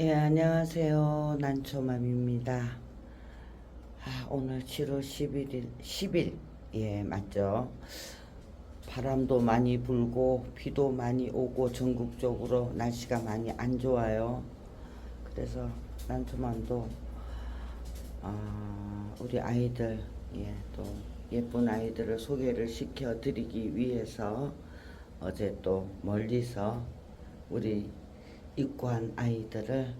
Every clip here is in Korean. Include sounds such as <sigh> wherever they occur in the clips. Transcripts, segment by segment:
예, 안녕하세요. 난초맘입니다. 아, 오늘 7월 11일, 10일, 예, 맞죠? 바람도 많이 불고, 비도 많이 오고, 전국적으로 날씨가 많이 안 좋아요. 그래서 난초맘도, 아, 우리 아이들, 예, 또 예쁜 아이들을 소개를 시켜 드리기 위해서 어제 또 멀리서 우리 입고 한 아이들을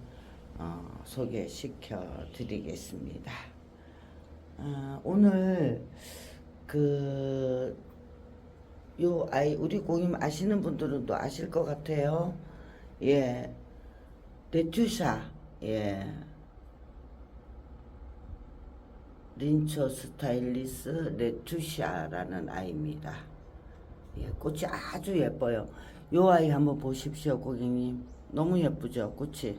어, 소개시켜 드리겠습니다. 아, 오늘 그 요 아이 우리 고객님 아시는 분들은 또 아실 것 같아요. 예, 레투샤 예. 린초 스타일리스 레투샤라는 아이입니다. 예, 꽃이 아주 예뻐요. 요 아이 한번 보십시오, 고객님. 너무 예쁘죠, 꽃이.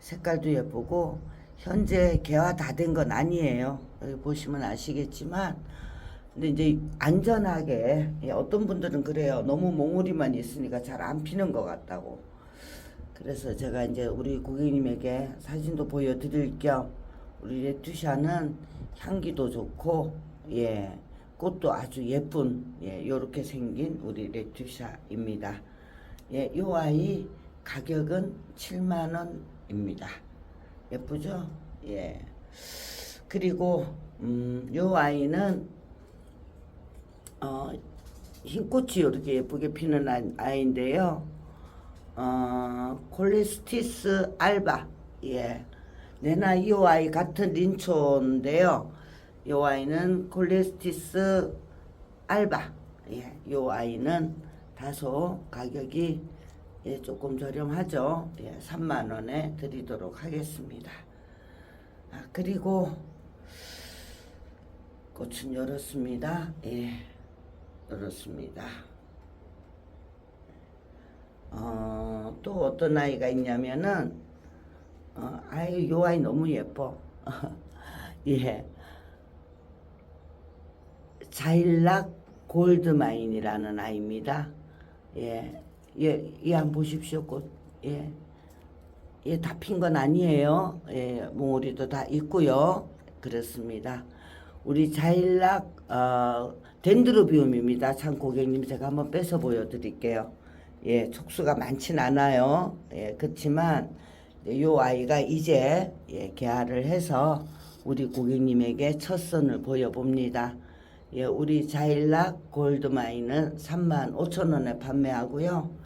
색깔도 예쁘고, 현재 개화 다 된 건 아니에요. 여기 보시면 아시겠지만, 근데 이제 안전하게, 예, 어떤 분들은 그래요. 너무 몽우리만 있으니까 잘 안 피는 것 같다고. 그래서 제가 이제 우리 고객님에게 사진도 보여드릴 겸, 우리 레투샤는 향기도 좋고, 예, 꽃도 아주 예쁜, 예, 요렇게 생긴 우리 레투샤입니다. 예, 요 아이 가격은 7만원입니다. 예쁘죠? 예. 그리고, 음, 요 아이는, 어, 흰 꽃이 이렇게 예쁘게 피는 아- 아이인데요. 어, 콜레스티스 알바. 예. 내나 이 아이 같은 린초인데요. 이 아이는 콜레스티스 알바. 예. 이 아이는 다소 가격이 예, 조금 저렴하죠. 예, 3만 원에 드리도록 하겠습니다. 아, 그리고 꽃은 열었습니다. 예. 열었습니다. 어, 또 어떤 아이가 있냐면은, 어, 아이, 요 아이 너무 예뻐. <laughs> 예. 자일락 골드마인이라는 아이입니다. 예. 예, 이한 보십시오, 꽃. 예. 예, 다 핀 건 아니에요. 예, 몽우리도 다 있고요. 그렇습니다. 우리 자일락, 어, 덴드로비움입니다. 참 고객님 제가 한번 뺏어 보여드릴게요. 예, 촉수가 많진 않아요. 예, 그렇지만 요 아이가 이제 예, 개화를 해서 우리 고객님에게 첫 선을 보여봅니다. 예, 우리 자일락 골드마인은 3만 5천 원에 판매하고요.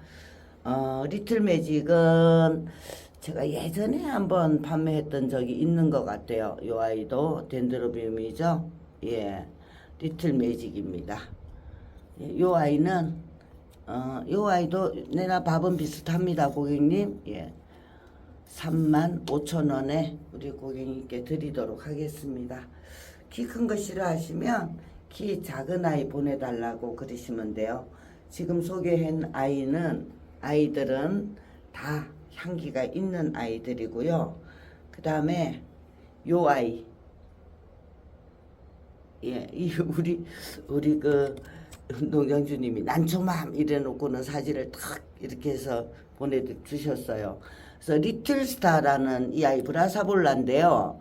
어, 리틀 매직은 제가 예전에 한번 판매했던 적이 있는 것 같아요. 요 아이도 덴드로비움이죠. 예, 리틀 매직입니다. 예, 요 아이는 어, 요 아이도 내나 밥은 비슷합니다, 고객님. 예. 3만 5천 원에 우리 고객님께 드리도록 하겠습니다. 키 큰 거 싫어하시면 키 작은 아이 보내달라고 그러시면 돼요. 지금 소개한 아이는 아이들은 다 향기가 있는 아이들이고요. 그 다음에 요 아이 예, 이 우리 우리 그 농경주님이 난초맘 이래놓고는 사진을 탁 이렇게 해서 보내주셨어요. 그래서 리틀스타라는 이 아이 브라사볼라인데요.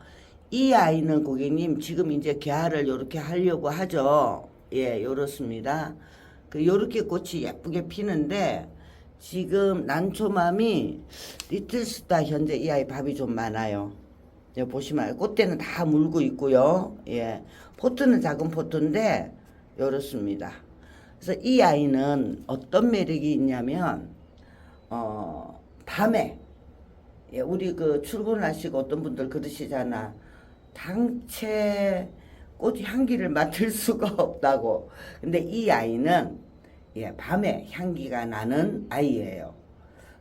이 아이는 고객님 지금 이제 개화를 요렇게 하려고 하죠. 예, 요렇습니다. 그 요렇게 꽃이 예쁘게 피는데 지금 난초맘이 리틀스타 현재 이 아이 밥이 좀 많아요. 여기 보시면 꽃대는 다 물고 있고요. 예. 포트는 작은 포트인데 요렇습니다. 그래서 이 아이는 어떤 매력이 있냐면 어 밤에 예, 우리 그 출근하시고 어떤 분들 그러시잖아. 당체 꽃 향기를 <laughs> 맡을 수가 없다고. 근데 이 아이는 예, 밤에 향기가 나는 아이예요.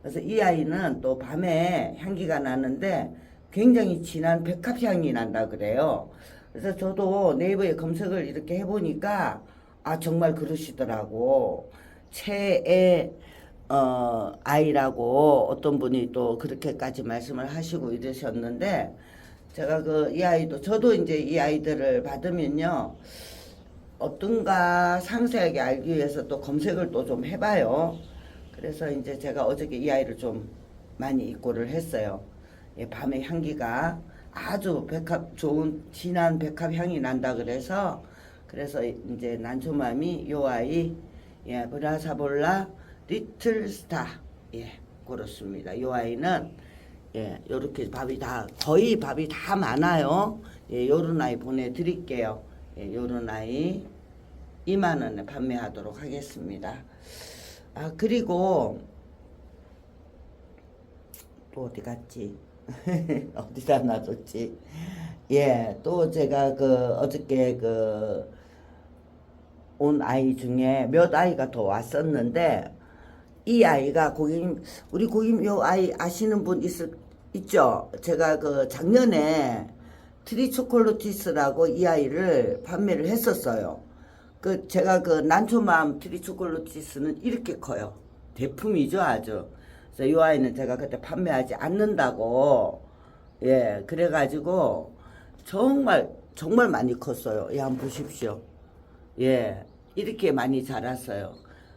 그래서 이 아이는 또 밤에 향기가 나는데 굉장히 진한 백합 향이 난다 그래요. 그래서 저도 네이버에 검색을 이렇게 해보니까 아 정말 그러시더라고. 최애 어 아이라고 어떤 분이 또 그렇게까지 말씀을 하시고 이러셨는데 제가 그 이 아이도 저도 이제 이 아이들을 받으면요 어떤가 상세하게 알기 위해서 또 검색을 또 좀 해봐요. 그래서 이제 제가 어저께 이 아이를 좀 많이 입고를 했어요. 예, 밤에 향기가 아주 백합 좋은 진한 백합 향이 난다 그래서 그래서 이제 난초맘이 요 아이 예 브라사볼라 리틀 스타 예 그렇습니다. 요 아이는 예 요렇게 밥이 다 거의 밥이 다 많아요. 예 요런 아이 보내 드릴게요. 예 요런 아이 2만 원에 판매하도록 하겠습니다. 아 그리고 또 어디 갔지? <laughs> 어디다 놔뒀지? 예, 또 제가 그 어저께 그 온 아이 중에 몇 아이가 더 왔었는데 이 아이가 고객님 우리 고객님 요 아이 아시는 분 있을 있죠? 제가 그 작년에 트리초콜로티스라고 이 아이를 판매를 했었어요. 그 제가 그 난초맘 트리초콜로티스는 이렇게 커요. 대품이죠 아주. 그래서 이 아이는 제가 그때 판매하지 않는다고 예 그래가지고 정말 정말 많이 컸어요. 예 한번 보십시오. 예 이렇게 많이 자랐어요.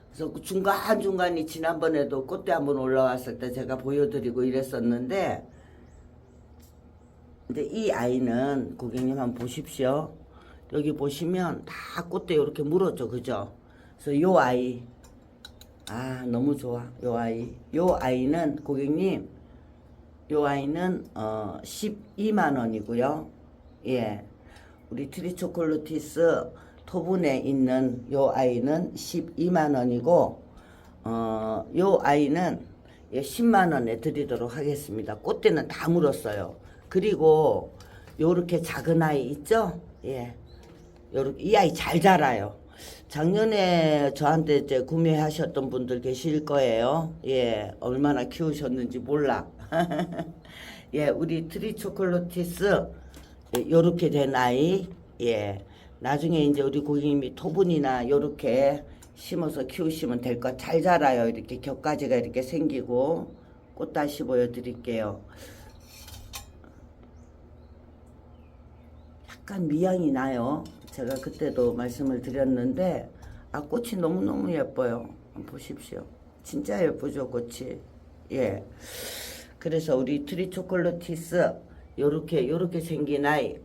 그래서 그 중간 중간이 지난번에도 꽃대 한번 올라왔을 때 제가 보여드리고 이랬었는데 근데 이 아이는 고객님 한번 보십시오. 여기 보시면 다 꽃대 이렇게 물었죠, 그죠? 그래서 요 아이 아 너무 좋아, 요 아이 요 아이는 고객님 요 아이는 어 12만 원이고요. 예, 우리 트리초콜로티스 토분에 있는 요 아이는 12만 원이고 어, 요 아이는 예, 10만 원에 드리도록 하겠습니다. 꽃대는 다 물었어요. 그리고 요렇게 작은 아이 있죠? 예. 요렇게 이 아이 잘 자라요. 작년에 저한테 이제 구매하셨던 분들 계실 거예요. 예. 얼마나 키우셨는지 몰라. <laughs> 예, 우리 트리 초콜로티스 예, 요렇게 된 아이. 예. 나중에 이제 우리 고객님이 토분이나 요렇게 심어서 키우시면 될 것 잘 자라요. 이렇게 겹가지가 이렇게 생기고 꽃 다시 보여드릴게요. 약간 미향이 나요. 제가 그때도 말씀을 드렸는데 아 꽃이 너무너무 예뻐요. 보십시오. 진짜 예쁘죠 꽃이. 예. 그래서 우리 트리 초콜로티스 요렇게 요렇게 생긴 아이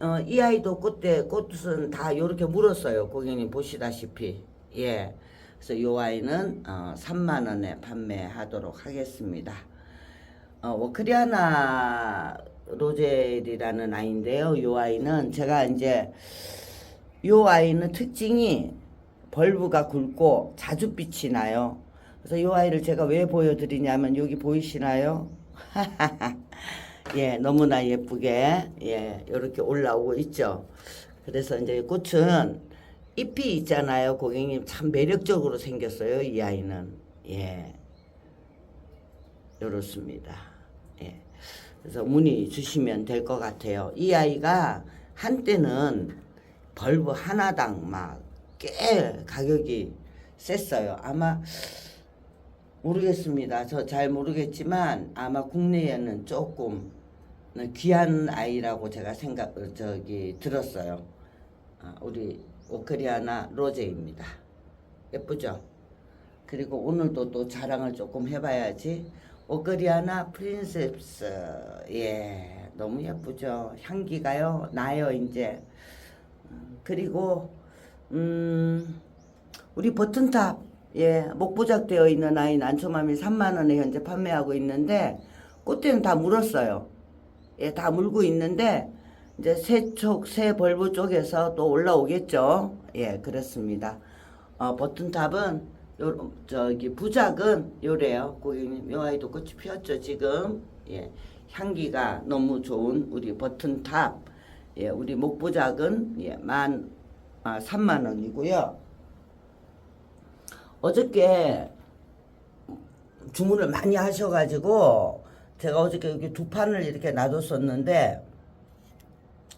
어, 이 아이도 꽃대 꽃은 다 요렇게 물었어요. 고객님 보시다시피. 예. 그래서 요 아이는 어, 3만 원에 판매하도록 하겠습니다. 어, 워크리아나 로젤이라는 아이인데요. 요 아이는 제가 이제 요 아이는 특징이 벌브가 굵고 자주 빛이 나요. 그래서 요 아이를 제가 왜 보여드리냐면 여기 보이시나요? <laughs> 예, 너무나 예쁘게 예, 이렇게 올라오고 있죠. 그래서 이제 꽃은 잎이 있잖아요, 고객님 참 매력적으로 생겼어요, 이 아이는 예, 이렇습니다. 예, 그래서 문의 주시면 될 것 같아요. 이 아이가 한때는 벌브 하나당 막 꽤 가격이 셌어요. 아마 모르겠습니다. 저 잘 모르겠지만 아마 국내에는 조금 귀한 아이라고 제가 생각 어, 저기 들었어요. 아, 우리 오크리아나 로제입니다. 예쁘죠? 그리고 오늘도 또 자랑을 조금 해봐야지. 오크리아나 프린세스 예 너무 예쁘죠. 향기가요 나요 이제. 음, 그리고 음 우리 버튼탑 예, 목부작 되어 있는 아이 난초맘이 3만 원에 현재 판매하고 있는데 꽃대는 다 물었어요. 예, 다 물고 있는데 이제 새쪽 새 벌브 쪽에서 또 올라오겠죠. 예, 그렇습니다. 어, 버튼탑은 요 저기 부작은 요래요. 고객님, 요 아이도 꽃이 피었죠 지금. 예, 향기가 너무 좋은 우리 버튼탑. 예, 우리 목부작은 예, 만 아, 3만 원이고요. 어저께 주문을 많이 하셔가지고 제가 어저께 여기 두 판을 이렇게 놔뒀었는데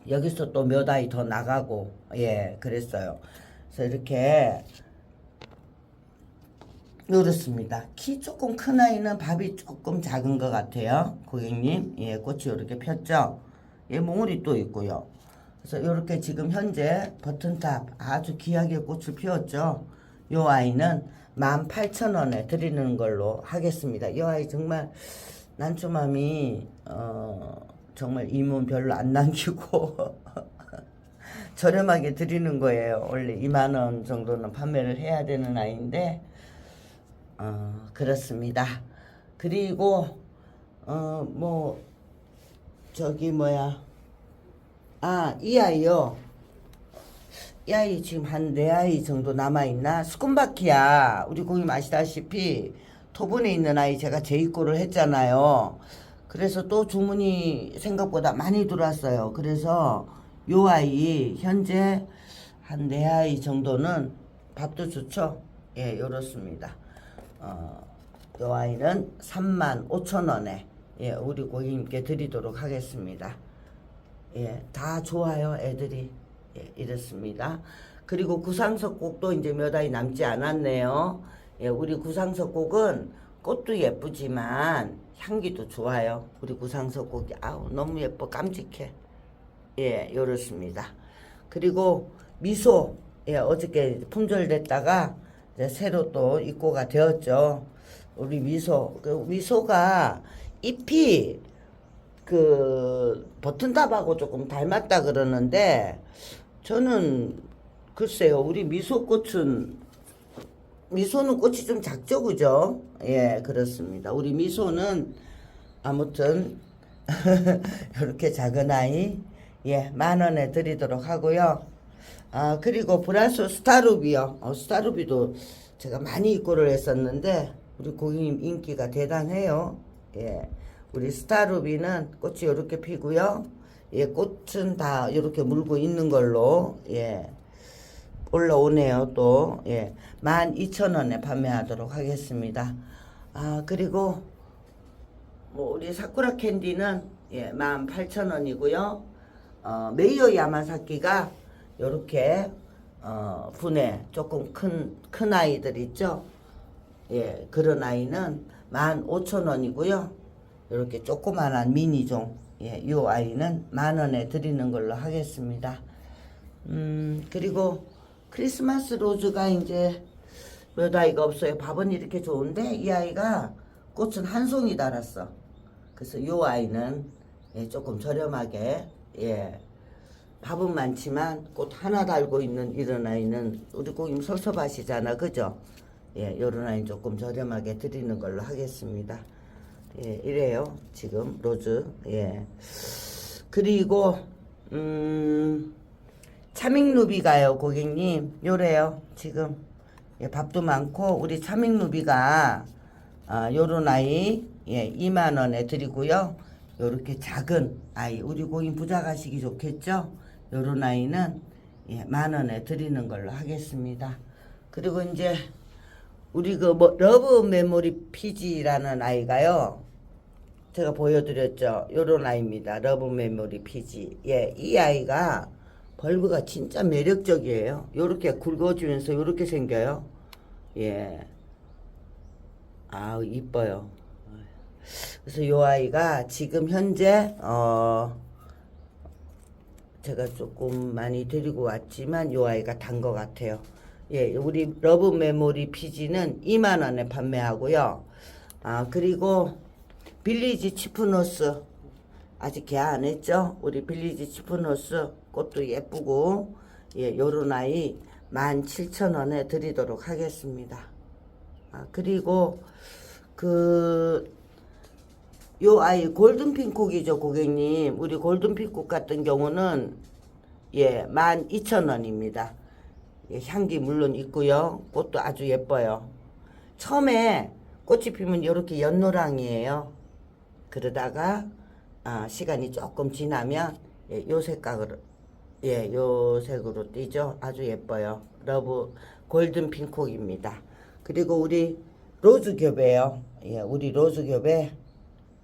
여기서 또 몇 아이 더 나가고 예 그랬어요. 그래서 이렇게 이렇습니다. 키 조금 큰 아이는 밥이 조금 작은 것 같아요. 고객님 예 꽃이 이렇게 폈죠. 예 몽울이 또 있고요. 그래서 이렇게 지금 현재 버튼탑 아주 귀하게 꽃을 피웠죠. 요 아이는 18,000원에 드리는 걸로 하겠습니다. 이 아이 정말 난초맘이 어, 정말 이문 별로 안 남기고 <laughs> 저렴하게 드리는 거예요. 원래 2만 원 정도는 판매를 해야 되는 아이인데 어, 그렇습니다. 그리고 어뭐 저기 뭐야 아 이 아이요. 이 아이 지금 한 네 아이 정도 남아 있나? 스콘바키야. 우리 고객님 아시다시피 토분에 있는 아이 제가 재입고를 했잖아요. 그래서 또 주문이 생각보다 많이 들어왔어요. 그래서 요 아이 현재 한 네 아이 정도는 밥도 좋죠. 예, 요렇습니다. 어, 요 아이는 3만 5천 원에 예, 우리 고객님께 드리도록 하겠습니다. 예, 다 좋아요, 애들이. 예, 이렇습니다. 그리고 구상석곡도 이제 몇 아이 남지 않았네요. 예, 우리 구상석곡은 꽃도 예쁘지만 향기도 좋아요. 우리 구상석곡이 아우 너무 예뻐 깜찍해. 예, 요렇습니다. 그리고 미소 예, 어저께 품절됐다가 새로 또 입고가 되었죠. 우리 미소 그 미소가 잎이 그 버튼답하고 조금 닮았다 그러는데 저는 글쎄요 우리 미소꽃은 미소는 꽃이 좀 작죠 그죠? 예 그렇습니다. 우리 미소는 아무튼 <laughs> 이렇게 작은 아이 예 만 원에 드리도록 하고요. 아 그리고 브라소 스타루비요. 어, 스타루비도 제가 많이 입고를 했었는데 우리 고객님 인기가 대단해요 예. 우리 스타루비는 꽃이 이렇게 피고요. 예 꽃은 다 이렇게 물고 있는 걸로 예. 올라오네요 또. 예. 12,000원에 판매하도록 하겠습니다. 아 그리고 뭐 우리 사쿠라 캔디는 예 18,000원이고요. 어, 메이어 야마사키가 요렇게 어, 분해 조금 큰, 큰 아이들 있죠? 예 그런 아이는 15,000원이고요 이렇게 조그만한 미니종 예, 요 아이는 만 원에 드리는 걸로 하겠습니다. 음, 그리고 크리스마스 로즈가 이제 몇 아이가 없어요. 밥은 이렇게 좋은데 이 아이가 꽃은 한 송이 달았어. 그래서 요 아이는 예, 조금 저렴하게 예. 밥은 많지만 꽃 하나 달고 있는 이런 아이는 우리 고객님 설섭하시잖아. 그죠? 예, 요런 아이 조금 저렴하게 드리는 걸로 하겠습니다. 예, 이래요. 지금 로즈. 예. 그리고 음 차밍루비가요, 고객님. 요래요. 지금 예, 밥도 많고 우리 차밍루비가 아, 요런 아이 예, 2만 원에 드리고요. 요렇게 작은 아이 우리 고객님 부자 가시기 좋겠죠? 요런 아이는 예, 만 원에 드리는 걸로 하겠습니다. 그리고 이제 우리 그 뭐 러브 메모리 피지라는 아이가요. 제가 보여드렸죠. 요런 아이입니다. 러브 메모리 피지. 예, 이 아이가 벌브가 진짜 매력적이에요. 요렇게 굵어지면서 요렇게 생겨요. 예. 아우, 이뻐요. 그래서 요 아이가 지금 현재, 어, 제가 조금 많이 데리고 왔지만 요 아이가 단 것 같아요. 예, 우리 러브 메모리 피지는 2만 원에 판매하고요. 아, 그리고 빌리지 치프노스 아직 개 안 했죠? 우리 빌리지 치프노스 꽃도 예쁘고 예, 요런 아이 17,000원에 드리도록 하겠습니다. 아, 그리고 그 요 아이 골든 핑콕이죠, 고객님. 우리 골든 핑콕 같은 경우는 예, 12,000원입니다. 예, 향기 물론 있고요. 꽃도 아주 예뻐요. 처음에 꽃이 피면 이렇게 연노랑이에요. 그러다가 아, 시간이 조금 지나면 예, 요 색깔으로 예, 요 색으로 띄죠. 아주 예뻐요. 러브 골든 핑콕입니다. 그리고 우리 로즈 겹이에요. 예, 우리 로즈 겹에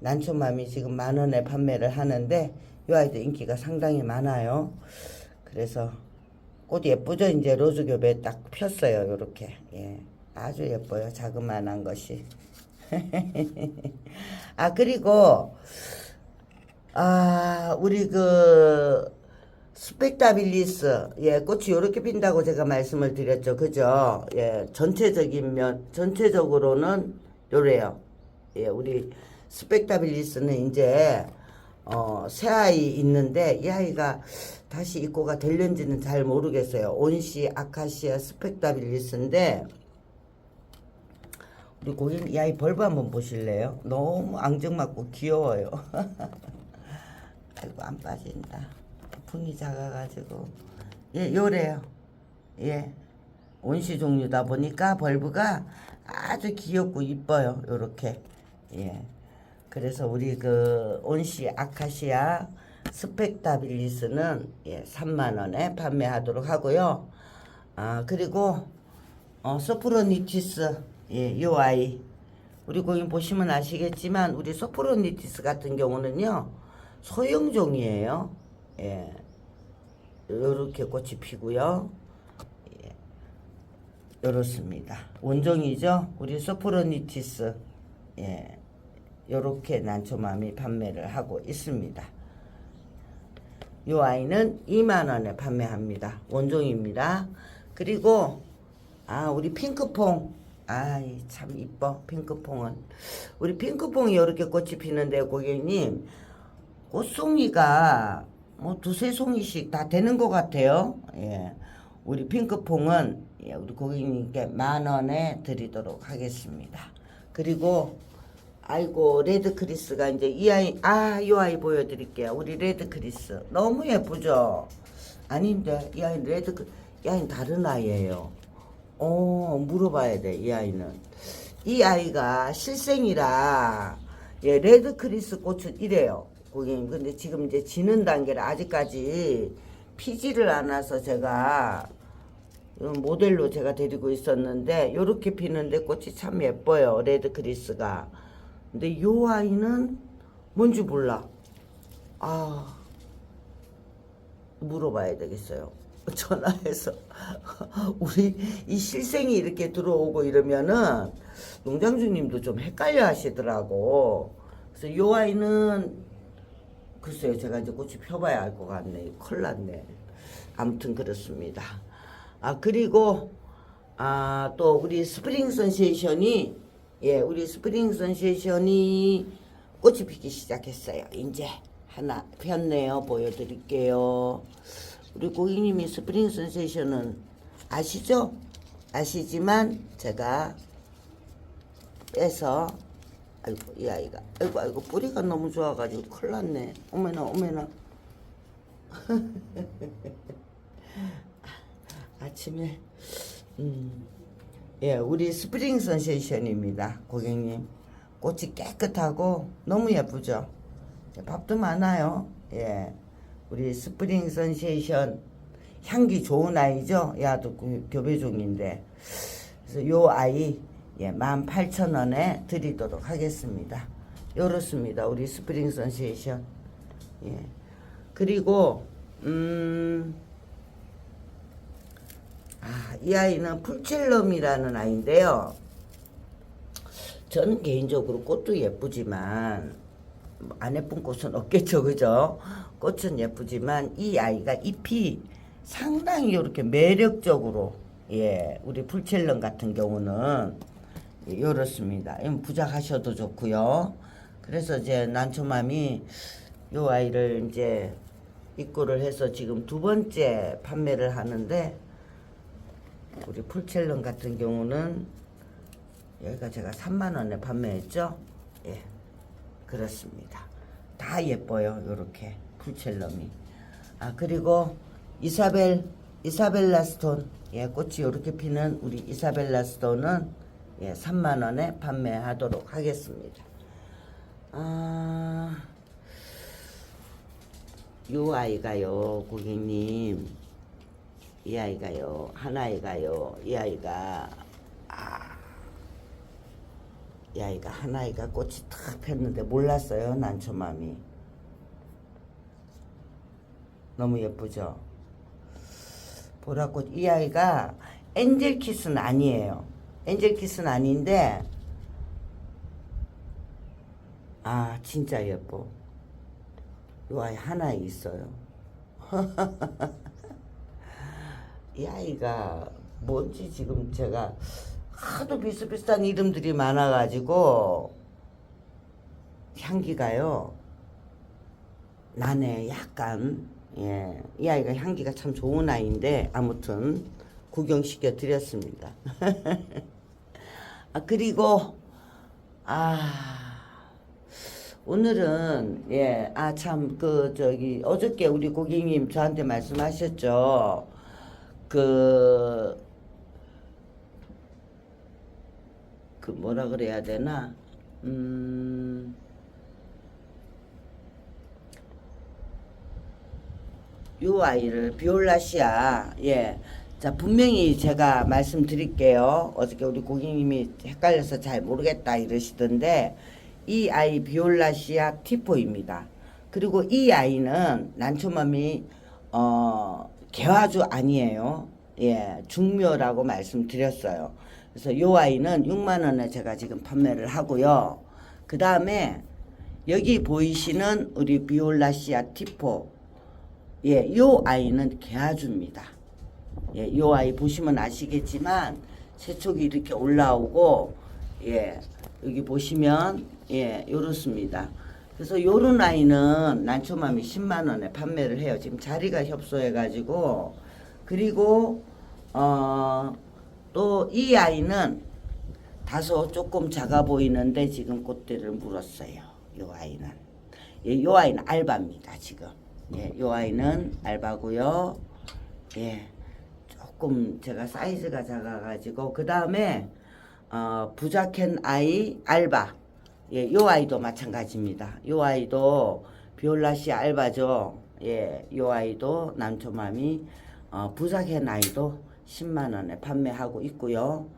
난초맘이 지금 만 원에 판매를 하는데 이 아이도 인기가 상당히 많아요. 그래서 꽃 예쁘죠? 이제 로즈 겹에 딱 폈어요. 요렇게. 예. 아주 예뻐요. 자그마한 것이. <laughs> 아, 그리고, 아, 우리 그, 스펙타빌리스, 예, 꽃이 요렇게 핀다고 제가 말씀을 드렸죠. 그죠? 예, 전체적인 면, 전체적으로는 요래요. 예, 우리 스펙타빌리스는 이제 어, 새 아이 있는데 이 아이가 다시 입고가 될는지는 잘 모르겠어요. 온시 아카시아 스펙타빌리스인데 우리 고객님 이 아이 벌브 한번 보실래요? 너무 앙증맞고 귀여워요. <laughs> 아이고 안 빠진다. 풍이 작아가지고 예 요래요. 예 온시 종류다 보니까 벌브가 아주 귀엽고 이뻐요. 요렇게 예. 그래서 우리 그 온시 아카시아 스펙타빌리스는 예, 3만 원에 판매하도록 하고요. 아 그리고 어, 소프로니티스 예, 요 아이 우리 고객님 보시면 아시겠지만 우리 소프로니티스 같은 경우는요 소형종이에요. 예, 요렇게 꽃이 피고요. 예, 요렇습니다. 원종이죠. 우리 소프로니티스 예, 요렇게 난초맘이 판매를 하고 있습니다. 요 아이는 2만 원에 판매합니다. 원종입니다. 그리고 아 우리 핑크퐁 아이 참 이뻐 핑크퐁은 우리 핑크퐁이 이렇게 꽃이 피는데 고객님 꽃송이가 뭐 두세 송이씩 다 되는 것 같아요. 예. 우리 핑크퐁은 예, 우리 고객님께 만 원에 드리도록 하겠습니다. 그리고 아이고 레드 크리스가 이제 이 아이 아이 아이 보여드릴게요. 우리 레드 크리스 너무 예쁘죠? 아닌데 이 아이 레드 크- 이 아이는 다른 아이예요. 어 물어봐야 돼 이 아이는 이 아이가 실생이라 예 레드 크리스 꽃은 이래요 고객님 근데 지금 이제 지는 단계라 아직까지 피지를 않아서 제가 이 모델로 제가 데리고 있었는데 요렇게 피는데 꽃이 참 예뻐요 레드 크리스가 근데 요 아이는 뭔지 몰라 아 물어봐야 되겠어요. <laughs> 전화해서 <laughs> 우리 이 실생이 이렇게 들어오고 이러면은 농장주님도 좀 헷갈려 하시더라고. 그래서 요 아이는 글쎄요 제가 이제 꽃이 펴봐야 알 것 같네. 큰일 났네. 아무튼 그렇습니다. 아 그리고 아 또 우리 스프링 선세이션이 예 우리 스프링 선세이션이 꽃이 피기 시작했어요. 이제 하나 폈네요. 보여드릴게요. 우리 고객님이 스프링 선세이션은 아시죠? 아시지만 제가 빼서 아이고 이 아이가 아이고 아이고 뿌리가 너무 좋아가지고 큰일 났네. 어머나 어머나. <laughs> 아침에 음, 예, 우리 스프링 선세이션입니다, 고객님. 꽃이 깨끗하고 너무 예쁘죠. 예, 밥도 많아요. 예, 우리 스프링 선세이션 향기 좋은 아이죠. 야도 그 교배종인데. 그래서 요 아이 예, 18,000원에 드리도록 하겠습니다. 요렇습니다. 우리 스프링 선세이션. 예. 그리고 음 아, 이 아이는 풀첼럼이라는 아이인데요. 저는 개인적으로 꽃도 예쁘지만 뭐안 예쁜 꽃은 없겠죠, 그죠? 꽃은 예쁘지만 이 아이가 잎이 상당히 이렇게 매력적으로 예, 우리 풀첼럼 같은 경우는 이렇습니다. 부작하셔도 좋고요. 그래서 이제 난초맘이 요 아이를 이제 입고를 해서 지금 두 번째 판매를 하는데 우리 풀첼럼 같은 경우는 여기가 제가 3만 원에 판매했죠. 예, 그렇습니다. 다 예뻐요, 요렇게 풀첼럼이. 아 그리고 이사벨 이사벨라 스톤 예, 꽃이 요렇게 피는 우리 이사벨라 스톤은 예, 3만 원에 판매하도록 하겠습니다. 아, 요 아이가요, 고객님. 이 아이가요, 한 아이가요, 이 아이가, 아, 이 아이가 한 아이가 꽃이 탁 폈는데 몰랐어요, 난초맘이. 너무 예쁘죠? 보라꽃, 이 아이가 엔젤 키스는 아니에요. 엔젤 키스는 아닌데, 아, 진짜 예뻐. 요 아이 하나 있어요. <laughs> 이 아이가 뭔지 지금 제가 하도 비슷비슷한 이름들이 많아가지고 향기가요. 나네 약간 예. 이 아이가 향기가 참 좋은 아이인데 아무튼 구경시켜 드렸습니다. <laughs> 아 그리고 아 오늘은 예 아 참 그 저기 어저께 우리 고객님 저한테 말씀하셨죠 그 그 뭐라 그래야 되나 음 요 아이를 비올라시아 예. 자 분명히 제가 말씀드릴게요. 어저께 우리 고객님이 헷갈려서 잘 모르겠다 이러시던데 이 아이 비올라시아 티포입니다. 그리고 이 아이는 난초맘이 어 개화주 아니에요. 예, 중묘라고 말씀드렸어요. 그래서 요 아이는 6만 원에 제가 지금 판매를 하고요. 그 다음에 여기 보이시는 우리 비올라시아 티포 예, 요 아이는 개아주입니다. 예, 요 아이 보시면 아시겠지만 세촉이 이렇게 올라오고 예, 여기 보시면 예, 요렇습니다. 그래서 요런 아이는 난초맘이 10만 원에 판매를 해요. 지금 자리가 협소해 가지고 그리고 어, 또 이 아이는 다소 조금 작아 보이는데 지금 꽃대를 물었어요. 요 아이는. 예, 요 아이는 알바입니다, 지금. 예, 요 아이는 알바고요. 예. 조금 제가 사이즈가 작아 가지고 그다음에 어, 부자켄 아이 알바. 예, 요 아이도 마찬가지입니다. 요 아이도 비올라시 알바죠. 예, 요 아이도 남초맘이 어, 부자켄 아이도 10만 원에 판매하고 있고요.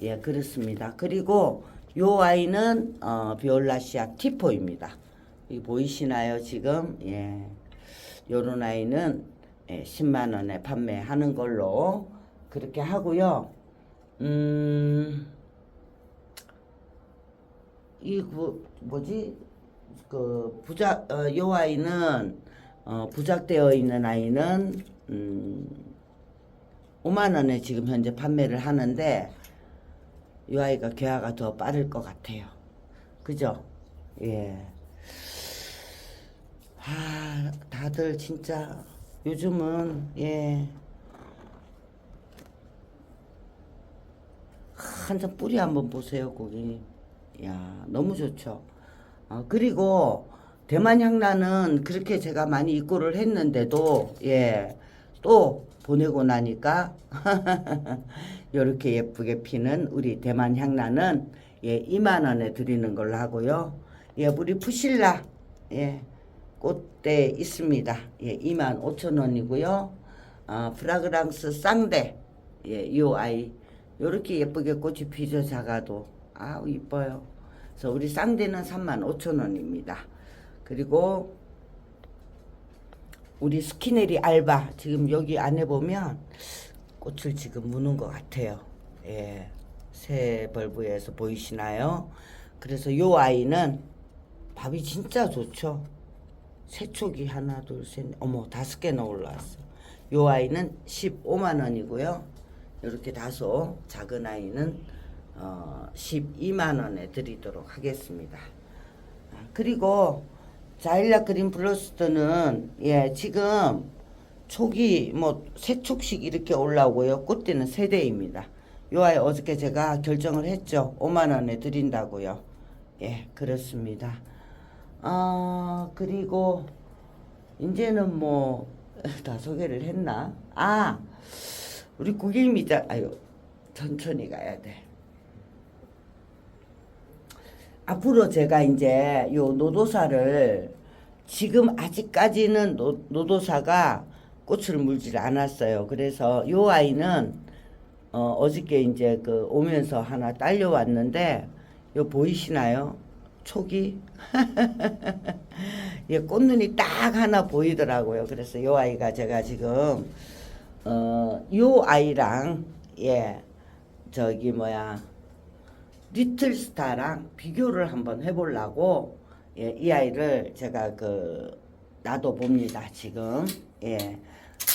예, 그렇습니다. 그리고 요 아이는 어, 비올라시아 티포입니다. 이 보이시나요, 지금? 예. 요런 아이는 예, 10만 원에 판매하는 걸로 그렇게 하고요. 음, 이 그 뭐지? 그 부작 어, 요 아이는 어, 부작되어 있는 아이는 음, 5만 원에 지금 현재 판매를 하는데 이 아이가 개화가 더 빠를 것 같아요. 그죠? 예. 아, 다들 진짜 요즘은 예. 한참 뿌리 한번 보세요, 고객님. 야, 너무 좋죠. 어, 그리고 대만 향란은 그렇게 제가 많이 입고를 했는데도 예, 또 보내고 나니까 <laughs> 이렇게 예쁘게 피는 우리 대만 향란은 예, 2만 원에 드리는 걸로 하고요. 예, 우리 푸실라 예, 꽃대 있습니다. 예, 2만 5천 원이고요. 어, 프라그랑스 쌍대 예, 요 아이 요렇게 예쁘게 꽃이 피죠 작아도 아우 이뻐요. 그래서 우리 쌍대는 3만 5천 원입니다. 그리고 우리 스키네리 알바 지금 여기 안에 보면 꽃을 지금 무는 것 같아요. 예, 새 벌브에서 보이시나요? 그래서 요 아이는 밥이 진짜 좋죠. 세촉이 하나 둘 셋 어머 다섯 개나 올라왔어. 요 아이는 15만 원이고요. 이렇게 다소 작은 아이는 어, 12만 원에 드리도록 하겠습니다. 아, 그리고 자일라 그린 블러스트는 예 지금 촉이 뭐 세촉씩 이렇게 올라오고요. 꽃대는 세 대입니다. 요 아이 어저께 제가 결정을 했죠. 5만 원에 드린다고요. 예 그렇습니다. 아 그리고 이제는 뭐 <laughs> 다 소개를 했나? 아 우리 고객님이 자 아유 천천히 가야 돼. 앞으로 제가 이제 요 노도사를 지금 아직까지는 노, 노도사가 꽃을 물질 않았어요. 그래서 요 아이는 어, 어저께 이제 그 오면서 하나 딸려왔는데 요 보이시나요? 촉이 <laughs> 예, 꽃눈이 딱 하나 보이더라고요. 그래서 요 아이가 제가 지금 어, 요 아이랑 예 저기 뭐야 리틀 스타랑 비교를 한번 해보려고 예, 이 아이를 제가 그 놔둬 봅니다 지금. 예.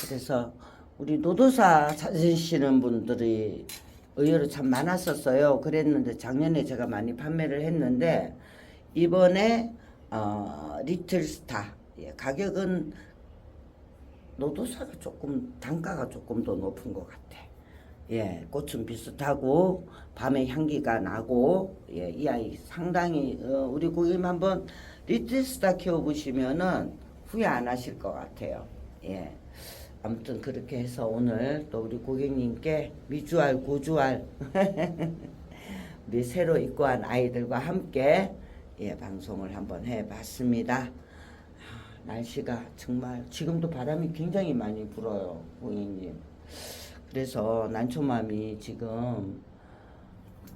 그래서 우리 노도사 찾으시는 분들이 의외로 참 많았었어요. 그랬는데 작년에 제가 많이 판매를 했는데 이번에 어, 리틀스타. 예, 가격은 노도사가 조금 단가가 조금 더 높은 것 같아. 예, 꽃은 비슷하고 밤에 향기가 나고 예, 이 아이 상당히 어, 우리 고객님 한번 리틀스타 키워보시면은 후회 안 하실 것 같아요. 예. 아무튼 그렇게 해서 오늘 또 우리 고객님께 미주알 고주알 <laughs> 우리 새로 입고한 아이들과 함께 예, 방송을 한번 해봤습니다. 아, 날씨가 정말 지금도 바람이 굉장히 많이 불어요, 고객님. 그래서 난초맘이 지금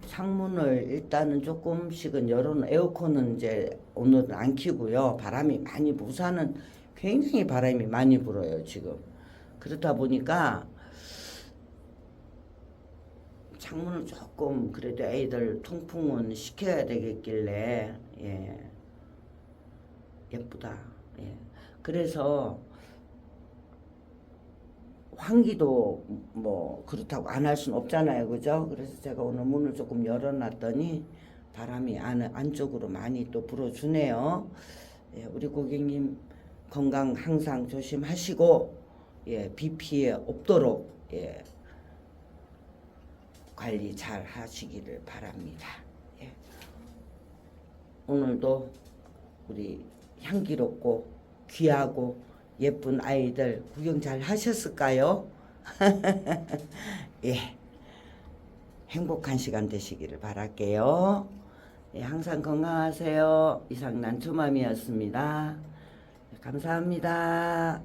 창문을 일단은 조금씩은 열어놓은 에어컨은 이제 오늘은 안 켜고요. 바람이 많이 부산은 굉장히 바람이 많이 불어요, 지금. 그렇다 보니까 창문을 조금 그래도 애들 통풍은 시켜야 되겠길래 예 예쁘다 예 그래서 환기도 뭐 그렇다고 안 할 수는 없잖아요 그죠 그래서 제가 오늘 문을 조금 열어놨더니 바람이 안, 안쪽으로 많이 또 불어주네요 예 우리 고객님 건강 항상 조심하시고 예 비 피해 없도록 예 관리 잘 하시기를 바랍니다. 예. 오늘도 우리 향기롭고 귀하고 예쁜 아이들 구경 잘 하셨을까요? <laughs> 예. 행복한 시간 되시기를 바랄게요. 예, 항상 건강하세요. 이상 난초맘이었습니다. 감사합니다.